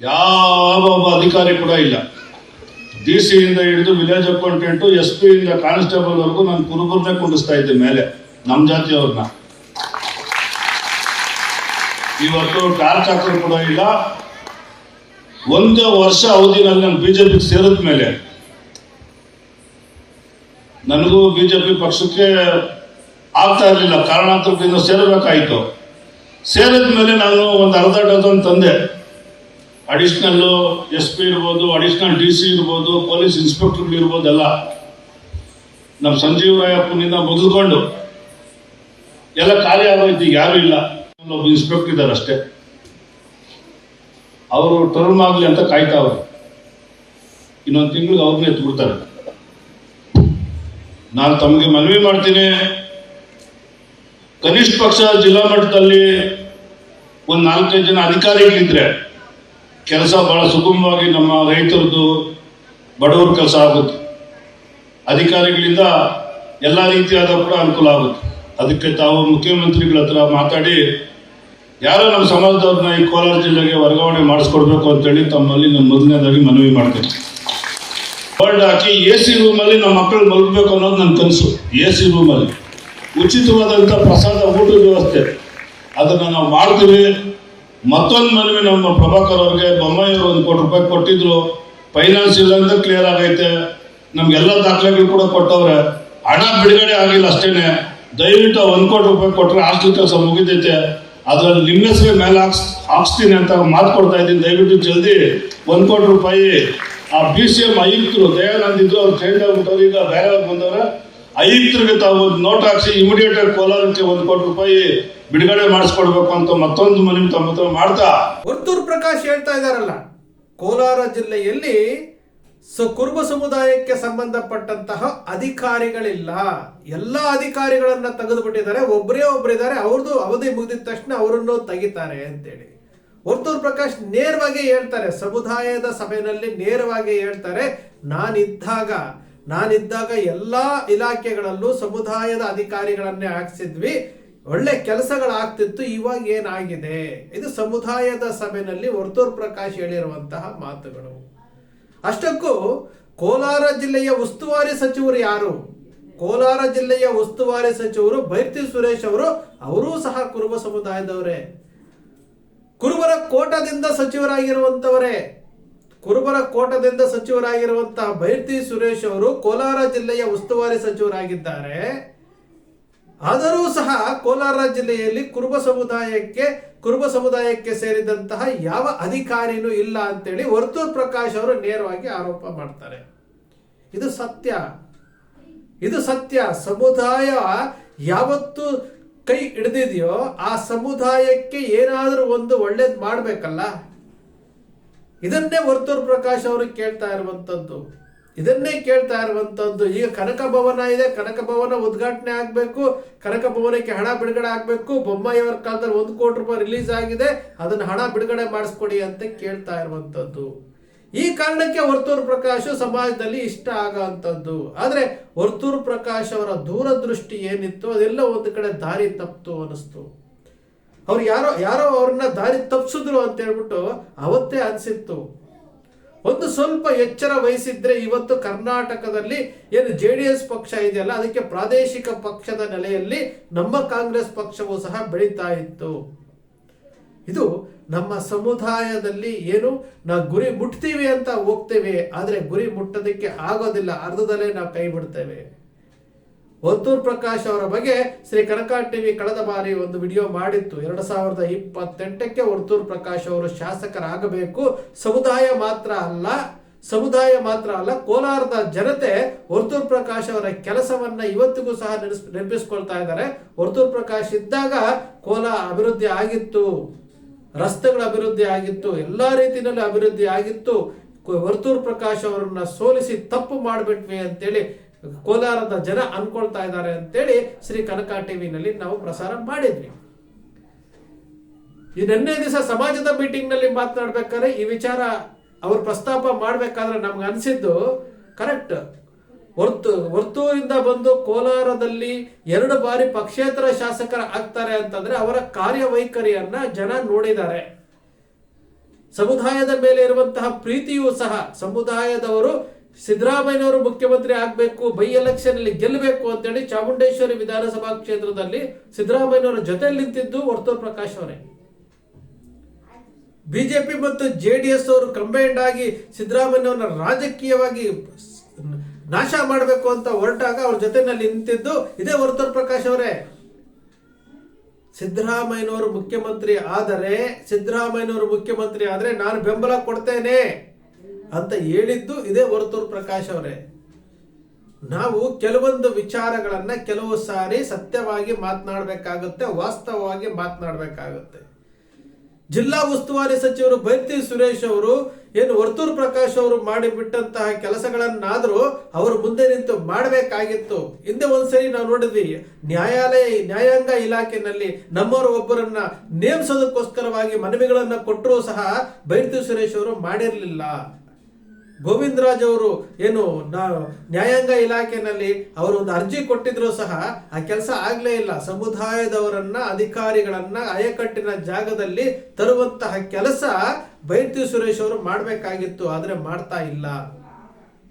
ಯಾವ ಒಬ್ಬ ಅಧಿಕಾರಿ ಕೂಡ ಇಲ್ಲ. ಡಿ ಇಂದ ಹಿಡಿದು ವಿಲೇಜ್ ಅಕೌಂಟೆಂಟು ಎಸ್ ಪಿ ಇಂದ ಕಾನ್ಸ್ಟೇಬಲ್ ವರೆಗೂ ನಾನು ಕುರುಬರನ್ನೇ ಕುಂಡಿಸ್ತಾ ಇದ್ದೆ ಮೇಲೆ ನಮ್ಮ ಜಾತಿಯವ್ರನ್ನ. ಇವತ್ತು ಟಾರ್ಚ್ ಹಾಕೋರು ಕೂಡ ಇಲ್ಲ. ಒಂದು ವರ್ಷ ಅವಧಿನಲ್ಲಿ ನಾನು ಬಿಜೆಪಿ ಸೇರಿದ ಮೇಲೆ, ನನಗೂ ಬಿಜೆಪಿ ಪಕ್ಷಕ್ಕೆ ಆಗ್ತಾ ಇರಲಿಲ್ಲ. ಕಾರಣಾಂತರದಿಂದ ಸೇರಬೇಕಾಯಿತು. ಸೇರಿದ ಮೇಲೆ ನಾನು ಒಂದು ಅರ್ಧ ಡಜನ್ ತಂದೆ. ಅಡಿಷನಲ್ಲು ಎಸ್ ಪಿ ಇರ್ಬೋದು, ಅಡಿಷನಲ್ ಡಿ ಸಿ ಇರ್ಬೋದು, ಪೊಲೀಸ್ ಇನ್ಸ್ಪೆಕ್ಟರ್ ಇರ್ಬೋದು ಎಲ್ಲ ನಮ್ಮ ಸಂಜೀವ್ ರಾಯಪ್ಪನಿಂದ ಮೊದಲ್ಕೊಂಡು ಎಲ್ಲ ಖಾಲಿ ಆಗೋಯ್ತು, ಈಗ ಯಾರು ಇಲ್ಲ. ಒಬ್ಬ ಇನ್ಸ್ಪೆಕ್ಟರ್ ಇದ್ದಾರೆ ಅಷ್ಟೇ. ಅವರು ಟರ್ಮ್ ಆಗಲಿ ಅಂತ ಕಾಯ್ತಾವ್ರೆ ಇನ್ನೊಂದು ತಿಂಗಳಿಗೆ ಅವ್ರನ್ನ ಎತ್ಬಿಡ್ತಾರೆ ನಾನು ತಮಗೆ ಮನವಿ ಮಾಡ್ತೀನಿ. ಕನಿಷ್ಠ ಪಕ್ಷ ಜಿಲ್ಲಾ ಮಟ್ಟದಲ್ಲಿ ಒಂದು ನಾಲ್ಕೈದು ಜನ ಅಧಿಕಾರಿಗಳಿದ್ರೆ ಕೆಲಸ ಬಹಳ ಸುಗಮವಾಗಿ ನಮ್ಮ ರೈತರದ್ದು ಬಡವರ ಕೆಲಸ ಆಗುತ್ತೆ. ಅಧಿಕಾರಿಗಳಿಂದ ಎಲ್ಲ ರೀತಿಯಾದ ಕೂಡ ಅನುಕೂಲ ಆಗುತ್ತೆ. ಅದಕ್ಕೆ ತಾವು ಮುಖ್ಯಮಂತ್ರಿಗಳ ಹತ್ರ ಮಾತಾಡಿ, ಯಾರೋ ನಮ್ಮ ಸಮಾಜದವ್ರನ್ನ ಈ ಕೋಲಾರ ಜಿಲ್ಲೆಗೆ ವರ್ಗಾವಣೆ ಮಾಡಿಸ್ಕೊಡ್ಬೇಕು ಅಂತೇಳಿ ತಮ್ಮಲ್ಲಿ ನಾನು ಮೊದಲನೇದಾಗಿ ಮನವಿ ಮಾಡ್ತೇನೆ. ಬೋರ್ಡ್ ಹಾಕಿ ಎ ಸಿ ರೂಮಲ್ಲಿ ನಮ್ಮ ಮಕ್ಕಳು ಮಲಗಬೇಕು ಅನ್ನೋದು ನನ್ನ ಕನಸು ಎ ಸಿ ರೂಮಲ್ಲಿ ಉಚಿತವಾದಂಥ ಪ್ರಸಾದ, ಊಟದ ವ್ಯವಸ್ಥೆ. ಅದನ್ನು ನಾವು ಮಾಡ್ತೀವಿ. ಮತ್ತೊಂದು ಮನವಿ ನಮ್ಮ ಪ್ರಭಾಕರ್ ಅವ್ರಿಗೆ ಬೊಮ್ಮಾಯಿಯವರು ಒಂದು ಕೋಟಿ ರೂಪಾಯಿ ಕೊಟ್ಟಿದ್ರು. ಫೈನಾನ್ಸ್ ಇಲ್ಲ ಅಂತ ಕ್ಲಿಯರ್ ಆಗೈತೆ. ನಮ್ಗೆಲ್ಲ ದಾಖಲೆಗಳು ಕೂಡ ಕೊಟ್ಟವ್ರೆ. ಹಣ ಬಿಡುಗಡೆ ಆಗಿಲ್ಲ ಅಷ್ಟೇನೆ. ದಯವಿಟ್ಟು ಒಂದು ಕೋಟಿ ರೂಪಾಯಿ ಕೊಟ್ಟರೆ ಹಾಸ್ಟೆಲ್ ಕೆಲಸ ಮುಗಿದೈತೆ ಅದ್ರಲ್ಲಿ ನಿಮ್ಮ ಹೆಸರು ಮೇಲೆ ಹಾಕ್ಸ್, ಹಾಕ್ಸ್ತೀನಿ ಅಂತ ಮಾತು ಕೊಡ್ತಾ ಇದ್ದೀನಿ. ದಯವಿಟ್ಟು ಜಲ್ದಿ ಒಂದು ಕೋಟಿ ರೂಪಾಯಿ. ಆ ಬಿ ಸಿ ಎಂ ಆಯುಕ್ತರು, ದಯಾನಂದ್ ಇದ್ರು, ಅವ್ರು ಚೇಂಜ್ ಆಗ್ಬಿಟ್ಟವ್ರು. ಈಗ ಬೇರೆ ಬಂದವ್ರೆ, ಆಯುಕ್ತರಿಗೆ ತಾವು ನೋಟ್ ಹಾಕ್ಸಿ ಇಮಿಡಿಯೇಟ್ ಆಗಿ ಕೋಲಾರಕ್ಕೆ ಒಂದು ಕೋಟಿ ರೂಪಾಯಿ. ಬಿಡುಗಡೆ ಮಾಡಿಸ್ಕೊಡ್ಬೇಕು ಅಂತ ಮತ್ತೊಂದು ಮನವಿ ತಮ್ಮ ಮಾಡ್ತಾ. ವರ್ತೂರ್ ಪ್ರಕಾಶ್ ಹೇಳ್ತಾ ಇದಾರಲ್ಲ ಕೋಲಾರ ಜಿಲ್ಲೆಯಲ್ಲಿ ಸೊ ಕುರುಬ ಸಮುದಾಯಕ್ಕೆ ಸಂಬಂಧಪಟ್ಟಂತಹ ಅಧಿಕಾರಿಗಳಿಲ್ಲ. ಎಲ್ಲ ಅಧಿಕಾರಿಗಳನ್ನ ತೆಗೆದುಬಿಟ್ಟಿದ್ದಾರೆ ಒಬ್ಬರೇ ಒಬ್ಬರಿದ್ದಾರೆ ಅವ್ರದ್ದು ಅವಧಿ ಮುಗಿದ ತಕ್ಷಣ ಅವರನ್ನು ತೆಗಿತಾರೆ ಅಂತೇಳಿ. ವರ್ತೂರ್ ಪ್ರಕಾಶ್ ನೇರವಾಗಿ ಹೇಳ್ತಾರೆ, ಸಮುದಾಯದ ಸಭೆಯಲ್ಲಿ ನೇರವಾಗಿ ಹೇಳ್ತಾರೆ, ನಾನಿದ್ದಾಗ ನಾನಿದ್ದಾಗ ಎಲ್ಲಾ ಇಲಾಖೆಗಳಲ್ಲೂ ಸಮುದಾಯದ ಅಧಿಕಾರಿಗಳನ್ನೇ ಹಾಕ್ಸಿದ್ವಿ ಒಳ್ಳೆ ಕೆಲಸಗಳಾಗ್ತಿತ್ತು, ಇವಾಗ ಏನಾಗಿದೆ? ಇದು ಸಮುದಾಯದ ಸಭೆಯಲ್ಲಿ ವರ್ತೂರ್ ಪ್ರಕಾಶ್ ಹೇಳಿರುವಂತಹ ಮಾತುಗಳು. ಅಷ್ಟಕ್ಕೂ ಕೋಲಾರ ಜಿಲ್ಲೆಯ ಉಸ್ತುವಾರಿ ಸಚಿವರು ಯಾರು? ಕೋಲಾರ ಜಿಲ್ಲೆಯ ಉಸ್ತುವಾರಿ ಸಚಿವರು ಬೈರ್ತಿ ಸುರೇಶ್ ಅವರು, ಅವರೂ ಸಹ ಕುರುಬ ಸಮುದಾಯದವರೇ. ಕುರುಬರ ಕೋಟದಿಂದ ಸಚಿವರಾಗಿರುವಂತವರೇ. ಕುರುಬರ ಕೋಟದಿಂದ ಸಚಿವರಾಗಿರುವಂತಹ ಬೈರ್ತಿ ಸುರೇಶ್ ಅವರು ಕೋಲಾರ ಜಿಲ್ಲೆಯ ಉಸ್ತುವಾರಿ ಸಚಿವರಾಗಿದ್ದಾರೆ. ಆದರೂ ಸಹ ಕೋಲಾರ ಜಿಲ್ಲೆಯಲ್ಲಿ ಕುರುಬ ಸಮುದಾಯಕ್ಕೆ ಕುರುಬ ಸಮುದಾಯಕ್ಕೆ ಸೇರಿದಂತಹ ಯಾವ ಅಧಿಕಾರಿನೂ ಇಲ್ಲ ಅಂತೇಳಿ ವರ್ತೂರ್ ಪ್ರಕಾಶ್ ಅವರು ನೇರವಾಗಿ ಆರೋಪ ಮಾಡ್ತಾರೆ. ಇದು ಸತ್ಯ. ಇದು ಸತ್ಯ. ಸಮುದಾಯ ಯಾವತ್ತು ಕೈ ಹಿಡಿದಿದೆಯೋ ಆ ಸಮುದಾಯಕ್ಕೆ ಏನಾದರೂ ಒಂದು ಒಳ್ಳೇದು ಮಾಡಬೇಕಲ್ಲ? ಇದನ್ನೇ ವರ್ತೂರ್ ಪ್ರಕಾಶ್ ಅವರು ಕೇಳ್ತಾ ಇರುವಂತದ್ದು. ಇದನ್ನೇ ಕೇಳ್ತಾ ಇರುವಂತದ್ದು ಈಗ ಕನಕ ಭವನ ಇದೆ. ಕನಕ ಭವನ ಉದ್ಘಾಟನೆ ಆಗಬೇಕು. ಕನಕ ಭವನಕ್ಕೆ ಹಣ ಬಿಡುಗಡೆ ಆಗಬೇಕು. ಬೊಮ್ಮಾಯಿಯವರ ಕಾಲದಲ್ಲಿ ಒಂದು ಕೋಟಿ ರೂಪಾಯಿ ರಿಲೀಸ್ ಆಗಿದೆ. ಅದನ್ನ ಹಣ ಬಿಡುಗಡೆ ಮಾಡಿಸ್ಕೊಡಿ ಅಂತ ಕೇಳ್ತಾ ಇರುವಂತದ್ದು ಈ ಕಾರಣಕ್ಕೆ ವರ್ತೂರು ಪ್ರಕಾಶ್ ಸಮಾಜದಲ್ಲಿ ಇಷ್ಟ ಆಗಂತದ್ದು ಆದರೆ ವರ್ತೂರು ಪ್ರಕಾಶ್ ಅವರ ದೂರದೃಷ್ಟಿ ಏನಿತ್ತು? ಅದೆಲ್ಲ ಒಂದು ಕಡೆ ದಾರಿ ತಪ್ಪಿತು ಅನಿಸ್ತು ಅವ್ರು ಯಾರೋ ಯಾರೋ ಅವ್ರನ್ನ ದಾರಿ ತಪ್ಪಿಸಿದ್ರು ಅಂತ ಹೇಳ್ಬಿಟ್ಟು ಅವತ್ತೇ ಅನ್ಸಿತ್ತು. ಒಂದು ಸ್ವಲ್ಪ ಎಚ್ಚರ ವಹಿಸಿದ್ರೆ ಇವತ್ತು ಕರ್ನಾಟಕದಲ್ಲಿ ಏನು ಜೆ ಡಿ ಎಸ್ ಪಕ್ಷ ಇದೆಯಲ್ಲ, ಅದಕ್ಕೆ ಪ್ರಾದೇಶಿಕ ಪಕ್ಷದ ನೆಲೆಯಲ್ಲಿ ನಮ್ಮ ಕಾಂಗ್ರೆಸ್ ಪಕ್ಷವು ಸಹ ಬೆಳೀತಾ ಇತ್ತು. ಇದು ನಮ್ಮ ಸಮುದಾಯದಲ್ಲಿ ಏನು ನಾವು ಗುರಿ ಮುಟ್ತೀವಿ ಅಂತ ಹೋಗ್ತೇವೆ, ಆದರೆ ಗುರಿ ಮುಟ್ಟೋದಕ್ಕೆ ಆಗೋದಿಲ್ಲ, ಅರ್ಧದಲ್ಲೇ ನಾವು ಕೈ ಬಿಡ್ತೇವೆ. ವರ್ತೂರ್ ಪ್ರಕಾಶ್ ಅವರ ಬಗ್ಗೆ ಶ್ರೀ ಕನಕ ಟಿವಿ ಕಳೆದ ಬಾರಿ ಒಂದು ವಿಡಿಯೋ ಮಾಡಿತ್ತು. ಎರಡು ಸಾವಿರದ ಇಪ್ಪತ್ತೆಂಟಕ್ಕೆ ವರ್ತೂರ್ ಪ್ರಕಾಶ್ ಅವರು ಶಾಸಕರಾಗಬೇಕು. ಸಮುದಾಯ ಮಾತ್ರ ಅಲ್ಲ, ಸಮುದಾಯ ಮಾತ್ರ ಅಲ್ಲ, ಕೋಲಾರದ ಜನತೆ ವರ್ತೂರ್ ಪ್ರಕಾಶ್ ಅವರ ಕೆಲಸವನ್ನ ಇವತ್ತಿಗೂ ಸಹ ನೆನೆಸ್, ನೆನಪಿಸ್ಕೊಳ್ತಾ ಇದ್ದಾರೆ. ವರ್ತೂರ್ ಪ್ರಕಾಶ್ ಇದ್ದಾಗ ಕೋಲಾ ಅಭಿವೃದ್ಧಿ ಆಗಿತ್ತು, ರಸ್ತೆಗಳ ಅಭಿವೃದ್ಧಿ ಆಗಿತ್ತು, ಎಲ್ಲಾ ರೀತಿಯಲ್ಲಿ ಅಭಿವೃದ್ಧಿ ಆಗಿತ್ತು. ವರ್ತೂರು ವರ್ತೂರ್ ಪ್ರಕಾಶ್ ಅವರನ್ನ ಸೋಲಿಸಿ ತಪ್ಪು ಮಾಡಿಬಿಟ್ವಿ ಅಂತೇಳಿ ಕೋಲಾರದ ಜನ ಅನ್ಕೊಳ್ತಾ ಇದ್ದಾರೆ ಅಂತೇಳಿ ಶ್ರೀ ಕನಕ ಟಿವಿನಲ್ಲಿ ನಾವು ಪ್ರಸಾರ ಮಾಡಿದ್ವಿ. ಈ ನಿನ್ನೆ ದಿವಸ ಸಮಾಜದ ಮೀಟಿಂಗ್ನಲ್ಲಿ ಮಾತನಾಡ್ಬೇಕಾದ್ರೆ ಈ ವಿಚಾರ ಅವರು ಪ್ರಸ್ತಾಪ ಮಾಡ್ಬೇಕಾದ್ರೆ ನಮ್ಗೆ ಅನ್ಸಿದ್ದು ಕರೆಕ್ಟ್. ಹೊರ್ತು ವರ್ತೂರಿಂದ ಬಂದು ಕೋಲಾರದಲ್ಲಿ ಎರಡು ಬಾರಿ ಪಕ್ಷೇತರ ಶಾಸಕರ ಆಗ್ತಾರೆ ಅಂತಂದ್ರೆ ಅವರ ಕಾರ್ಯವೈಖರಿಯನ್ನ ಜನ ನೋಡಿದ್ದಾರೆ. ಸಮುದಾಯದ ಮೇಲೆ ಇರುವಂತಹ ಪ್ರೀತಿಯೂ ಸಹ, ಸಮುದಾಯದವರು ಸಿದ್ದರಾಮಯ್ಯನವರು ಮುಖ್ಯಮಂತ್ರಿ ಆಗಬೇಕು, ಬೈ ಎಲೆಕ್ಷನ್ ಅಲ್ಲಿ ಗೆಲ್ಲಬೇಕು ಅಂತೇಳಿ ಚಾಮುಂಡೇಶ್ವರಿ ವಿಧಾನಸಭಾ ಕ್ಷೇತ್ರದಲ್ಲಿ ಸಿದ್ದರಾಮಯ್ಯನವರ ಜೊತೆ ನಿಂತಿದ್ದು ವರ್ತೂರ್ ಪ್ರಕಾಶ್ ಅವರೇ. ಬಿಜೆಪಿ ಮತ್ತು ಜೆ ಡಿ ಎಸ್ ಅವರು ಕಂಬೈಂಡ್ ಆಗಿ ಸಿದ್ದರಾಮಯ್ಯನವರನ್ನ ರಾಜಕೀಯವಾಗಿ ನಾಶ ಮಾಡಬೇಕು ಅಂತ ಹೊರಟಾಗ ಅವ್ರ ಜೊತೆನಲ್ಲಿ ನಿಂತಿದ್ದು ಇದೇ ವರ್ತೂರ್ ಪ್ರಕಾಶ್ ಅವರೇ. ಸಿದ್ದರಾಮಯ್ಯನವರು ಮುಖ್ಯಮಂತ್ರಿ ಆದರೆ, ಸಿದ್ದರಾಮಯ್ಯನವರು ಮುಖ್ಯಮಂತ್ರಿ ಆದರೆ ನಾನು ಬೆಂಬಲ ಕೊಡ್ತೇನೆ. ಅಂತ ಹೇಳಿದ್ದು ಇದೇ ವರ್ತೂರು ಪ್ರಕಾಶ್ ಅವರೇ. ನಾವು ಕೆಲವೊಂದು ವಿಚಾರಗಳನ್ನ ಕೆಲವು ಸಾರಿ ಸತ್ಯವಾಗಿ ಮಾತನಾಡಬೇಕಾಗುತ್ತೆ, ವಾಸ್ತವವಾಗಿ ಮಾತನಾಡಬೇಕಾಗುತ್ತೆ. ಜಿಲ್ಲಾ ಉಸ್ತುವಾರಿ ಸಚಿವರು ಬೈರ್ತಿ ಸುರೇಶ್ ಅವರು ಏನು ವರ್ತೂರ್ ಪ್ರಕಾಶ್ ಅವರು ಮಾಡಿಬಿಟ್ಟಂತಹ ಕೆಲಸಗಳನ್ನಾದರೂ ಅವರು ಮುಂದೆ ನಿಂತು ಮಾಡಬೇಕಾಗಿತ್ತು. ಹಿಂದೆ ಒಂದ್ಸರಿ ನಾವು ನೋಡಿದ್ವಿ, ನ್ಯಾಯಾಲಯ, ನ್ಯಾಯಾಂಗ ಇಲಾಖೆನಲ್ಲಿ ನಮ್ಮವರು ಒಬ್ಬರನ್ನ ನೇಮಿಸೋದಕ್ಕೋಸ್ಕರವಾಗಿ ಮನವಿಗಳನ್ನ ಕೊಟ್ಟರೂ ಸಹ ಬೈರ್ತಿ ಸುರೇಶ್ ಅವರು ಮಾಡಿರಲಿಲ್ಲ. ಗೋವಿಂದರಾಜ್ ಅವರು ಏನು ನ್ಯಾಯಾಂಗ ಇಲಾಖೆನಲ್ಲಿ ಅವರು ಒಂದು ಅರ್ಜಿ ಕೊಟ್ಟಿದ್ರು ಸಹ ಆ ಕೆಲಸ ಆಗ್ಲೇ ಇಲ್ಲ. ಸಮುದಾಯದವರನ್ನ, ಅಧಿಕಾರಿಗಳನ್ನ ಅಯಕಟ್ಟಿನ ಜಾಗದಲ್ಲಿ ತರುವಂತಹ ಕೆಲಸ ಬೈರ್ತಿ ಸುರೇಶ್ ಅವರು ಮಾಡಬೇಕಾಗಿತ್ತು. ಆದ್ರೆ ಮಾಡ್ತಾ ಇಲ್ಲ.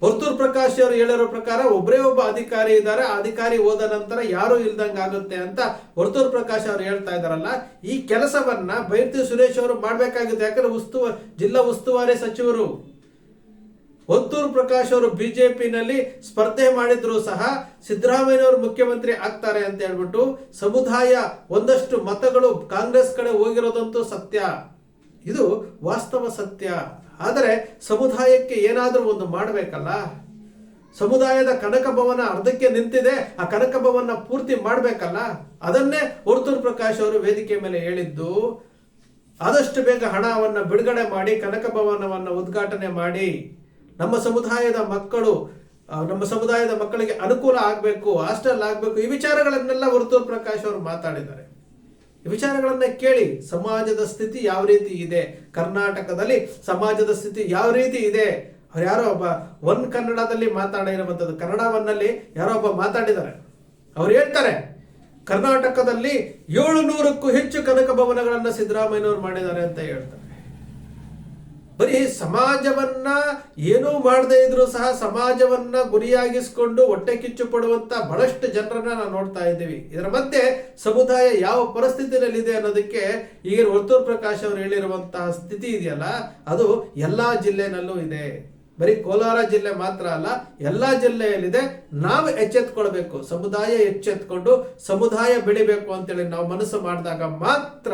ಹೊರ್ತೂರ್ ಪ್ರಕಾಶ್ ಅವರು ಹೇಳಿರೋ ಪ್ರಕಾರ ಒಬ್ಬರೇ ಒಬ್ಬ ಅಧಿಕಾರಿ ಇದ್ದಾರೆ. ಆ ಅಧಿಕಾರಿ ಹೋದ ನಂತರ ಯಾರು ಇಲ್ದಂಗೆ ಆಗುತ್ತೆ ಅಂತ ಹೊರ್ತೂರ್ ಪ್ರಕಾಶ್ ಅವರು ಹೇಳ್ತಾ ಇದಾರಲ್ಲ ಈ ಕೆಲಸವನ್ನ ಬೈರ್ತಿ ಸುರೇಶ್ ಅವರು ಮಾಡ್ಬೇಕಾಗಿತ್ತು. ಯಾಕಂದ್ರೆ ಉಸ್ತುವಾರಿ, ಜಿಲ್ಲಾ ಉಸ್ತುವಾರಿ ಸಚಿವರು ಹೊತ್ತೂರು ಪ್ರಕಾಶ್ ಅವರು ಬಿಜೆಪಿನಲ್ಲಿ ಸ್ಪರ್ಧೆ ಮಾಡಿದ್ರು ಸಹ ಸಿದ್ದರಾಮಯ್ಯನವರು ಮುಖ್ಯಮಂತ್ರಿ ಆಗ್ತಾರೆ ಅಂತ ಹೇಳ್ಬಿಟ್ಟು ಸಮುದಾಯ ಒಂದಷ್ಟು ಮತಗಳು ಕಾಂಗ್ರೆಸ್ ಕಡೆ ಹೋಗಿರೋದಂತೂ ಸತ್ಯ. ಇದು ವಾಸ್ತವ ಸತ್ಯ. ಆದರೆ ಸಮುದಾಯಕ್ಕೆ ಏನಾದರೂ ಒಂದು ಮಾಡಬೇಕಲ್ಲ? ಸಮುದಾಯದ ಕನಕ ಭವನ ಅರ್ಧಕ್ಕೆ ನಿಂತಿದೆ, ಆ ಕನಕ ಭವನ ಪೂರ್ತಿ ಮಾಡಬೇಕಲ್ಲ? ಅದನ್ನೇ ಹೊರ್ತೂರು ಪ್ರಕಾಶ್ ಅವರು ವೇದಿಕೆ ಮೇಲೆ ಹೇಳಿದ್ದು. ಆದಷ್ಟು ಬೇಗ ಹಣವನ್ನು ಬಿಡುಗಡೆ ಮಾಡಿ, ಕನಕ ಭವನವನ್ನು ಉದ್ಘಾಟನೆ ಮಾಡಿ. ನಮ್ಮ ಸಮುದಾಯದ ಮಕ್ಕಳು ನಮ್ಮ ಸಮುದಾಯದ ಮಕ್ಕಳಿಗೆ ಅನುಕೂಲ ಆಗಬೇಕು, ಹಾಸ್ಟೆಲ್ ಆಗಬೇಕು, ಈ ವಿಚಾರಗಳನ್ನೆಲ್ಲ ವರ್ತೂರ್ ಪ್ರಕಾಶ್ ಅವರು ಮಾತಾಡಿದ್ದಾರೆ. ಈ ವಿಚಾರಗಳನ್ನ ಕೇಳಿ ಸಮಾಜದ ಸ್ಥಿತಿ ಯಾವ ರೀತಿ ಇದೆ? ಕರ್ನಾಟಕದಲ್ಲಿ ಸಮಾಜದ ಸ್ಥಿತಿ ಯಾವ ರೀತಿ ಇದೆ? ಅವ್ರು ಯಾರೋ ಒಬ್ಬ ಒನ್ ಕನ್ನಡದಲ್ಲಿ ಮಾತಾಡಿರುವಂಥದ್ದು ಕನ್ನಡವನ್ನಲ್ಲಿ ಯಾರೋ ಒಬ್ಬ ಮಾತಾಡಿದ್ದಾರೆ. ಅವ್ರು ಹೇಳ್ತಾರೆ, ಕರ್ನಾಟಕದಲ್ಲಿ ಏಳು ನೂರಕ್ಕೂ ಹೆಚ್ಚು ಕನಕ ಭವನಗಳನ್ನು ಸಿದ್ದರಾಮಯ್ಯನವರು ಮಾಡಿದ್ದಾರೆ ಅಂತ ಹೇಳ್ತಾರೆ. ಬರೀ ಸಮಾಜವನ್ನ ಏನೂ ಮಾಡದೇ ಇದ್ರು ಸಹ ಸಮಾಜವನ್ನ ಗುರಿಯಾಗಿಸಿಕೊಂಡು ಹೊಟ್ಟೆ ಕಿಚ್ಚು ಪಡುವಂತ ಬಹಳಷ್ಟು ಜನರನ್ನ ನಾವು ನೋಡ್ತಾ ಇದ್ದೀವಿ. ಇದರ ಮಧ್ಯೆ ಸಮುದಾಯ ಯಾವ ಪರಿಸ್ಥಿತಿಯಲ್ಲಿದೆ ಅನ್ನೋದಕ್ಕೆ ಈಗ ವರ್ತೂರ್ ಪ್ರಕಾಶ್ ಅವರು ಹೇಳಿರುವಂತಹ ಸ್ಥಿತಿ ಇದೆಯಲ್ಲ, ಅದು ಎಲ್ಲಾ ಜಿಲ್ಲೆನಲ್ಲೂ ಇದೆ. ಬರೀ ಕೋಲಾರ ಜಿಲ್ಲೆ ಮಾತ್ರ ಅಲ್ಲ, ಎಲ್ಲಾ ಜಿಲ್ಲೆಯಲ್ಲಿದೆ. ನಾವು ಎಚ್ಚೆತ್ಕೊಳ್ಬೇಕು, ಸಮುದಾಯ ಎಚ್ಚೆತ್ಕೊಂಡು ಸಮುದಾಯ ಬೆಳಿಬೇಕು ಅಂತೇಳಿ ನಾವು ಮನಸ್ಸು ಮಾಡಿದಾಗ ಮಾತ್ರ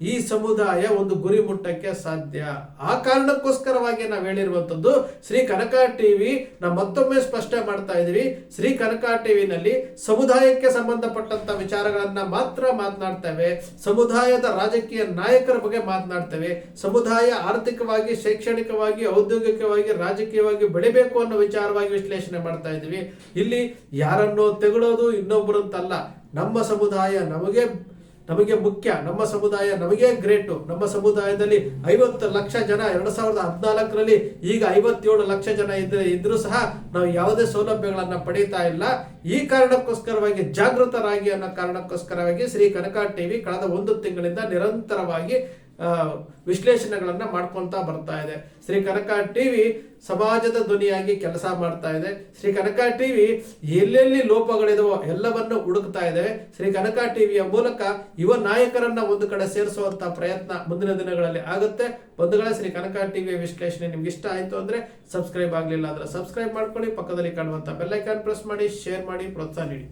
ಈ ಸಮುದಾಯ ಒಂದು ಗುರಿ ಮುಟ್ಟಕ್ಕೆ ಸಾಧ್ಯ. ಆ ಕಾರಣಕ್ಕೋಸ್ಕರವಾಗಿ ನಾವು ಹೇಳಿರುವಂತದ್ದು ಶ್ರೀ ಕನಕ ಟಿವಿ ನಾವು ಮತ್ತೊಮ್ಮೆ ಸ್ಪಷ್ಟ ಮಾಡ್ತಾ ಇದೀವಿ ಶ್ರೀ ಕನಕ ಟಿವಿನಲ್ಲಿ ಸಮುದಾಯಕ್ಕೆ ಸಂಬಂಧಪಟ್ಟಂತ ವಿಚಾರಗಳನ್ನ ಮಾತ್ರ ಮಾತನಾಡ್ತೇವೆ. ಸಮುದಾಯದ ರಾಜಕೀಯ ನಾಯಕರ ಬಗ್ಗೆ ಮಾತನಾಡ್ತೇವೆ. ಸಮುದಾಯ ಆರ್ಥಿಕವಾಗಿ, ಶೈಕ್ಷಣಿಕವಾಗಿ, ಔದ್ಯೋಗಿಕವಾಗಿ, ರಾಜಕೀಯವಾಗಿ ಬೆಳಿಬೇಕು ಅನ್ನೋ ವಿಚಾರವಾಗಿ ವಿಶ್ಲೇಷಣೆ ಮಾಡ್ತಾ ಇದೀವಿ ಇಲ್ಲಿ ಯಾರನ್ನೋ ತೆಗಳೋದು ಇನ್ನೊಬ್ಬರಂತಲ್ಲ ನಮ್ಮ ಸಮುದಾಯ ನಮಗೆ ನಮಗೆ ಮುಖ್ಯ, ನಮ್ಮ ಸಮುದಾಯ ನಮಗೆ ಗ್ರೇಟು ನಮ್ಮ ಸಮುದಾಯದಲ್ಲಿ ಐವತ್ತು ಲಕ್ಷ ಜನ, ಎರಡು ಸಾವಿರದ ಹದಿನಾಲ್ಕರಲ್ಲಿ ಈಗ ಐವತ್ತೇಳು ಲಕ್ಷ ಜನ ಇದ್ರೆ, ಇದ್ರೂ ಸಹ ನಾವು ಯಾವುದೇ ಸೌಲಭ್ಯಗಳನ್ನು ಪಡೀತಾ ಇಲ್ಲ. ಈ ಕಾರಣಕ್ಕೋಸ್ಕರವಾಗಿ ಜಾಗೃತರಾಗಿ ಅನ್ನೋ ಕಾರಣಕ್ಕೋಸ್ಕರವಾಗಿ ಶ್ರೀ ಕನಕ ಟಿವಿ ಕಳೆದ ಒಂದು ತಿಂಗಳಿಂದ ನಿರಂತರವಾಗಿ ವಿಶ್ಲೇಷಣೆಗಳನ್ನ ಮಾಡ್ಕೊತಾ ಬರ್ತಾ ಇದೆ. ಶ್ರೀ ಕನಕ ಟಿವಿ ಸಮಾಜದ ಧ್ವನಿಯಾಗಿ ಕೆಲಸ ಮಾಡ್ತಾ ಇದೆ. ಶ್ರೀ ಕನಕ ಟಿವಿ ಎಲ್ಲೆಲ್ಲಿ ಲೋಪಗಳಿದವೋ ಎಲ್ಲವನ್ನು ಹುಡುಕ್ತಾ ಇದೆ. ಶ್ರೀ ಕನಕ ಟಿವಿಯ ಮೂಲಕ ಯುವ ನಾಯಕರನ್ನ ಒಂದು ಕಡೆ ಸೇರಿಸುವಂತ ಪ್ರಯತ್ನ ಮುಂದಿನ ದಿನಗಳಲ್ಲಿ ಆಗುತ್ತೆ. ಬಂಧುಗಳ, ಶ್ರೀ ಕನಕ ಟಿವಿಯ ವಿಶ್ಲೇಷಣೆ ನಿಮ್ಗೆ ಇಷ್ಟ ಆಯ್ತು ಅಂದ್ರೆ ಸಬ್ಸ್ಕ್ರೈಬ್ ಆಗಲಿಲ್ಲ ಅಂದ್ರೆ ಸಬ್ಸ್ಕ್ರೈಬ್ ಮಾಡ್ಕೊಳ್ಳಿ. ಪಕ್ಕದಲ್ಲಿ ಕಾಣುವಂತ ಬೆಲ್ಲೈಕಾನ್ ಪ್ರೆಸ್ ಮಾಡಿ, ಶೇರ್ ಮಾಡಿ, ಪ್ರೋತ್ಸಾಹ ನೀಡಿ.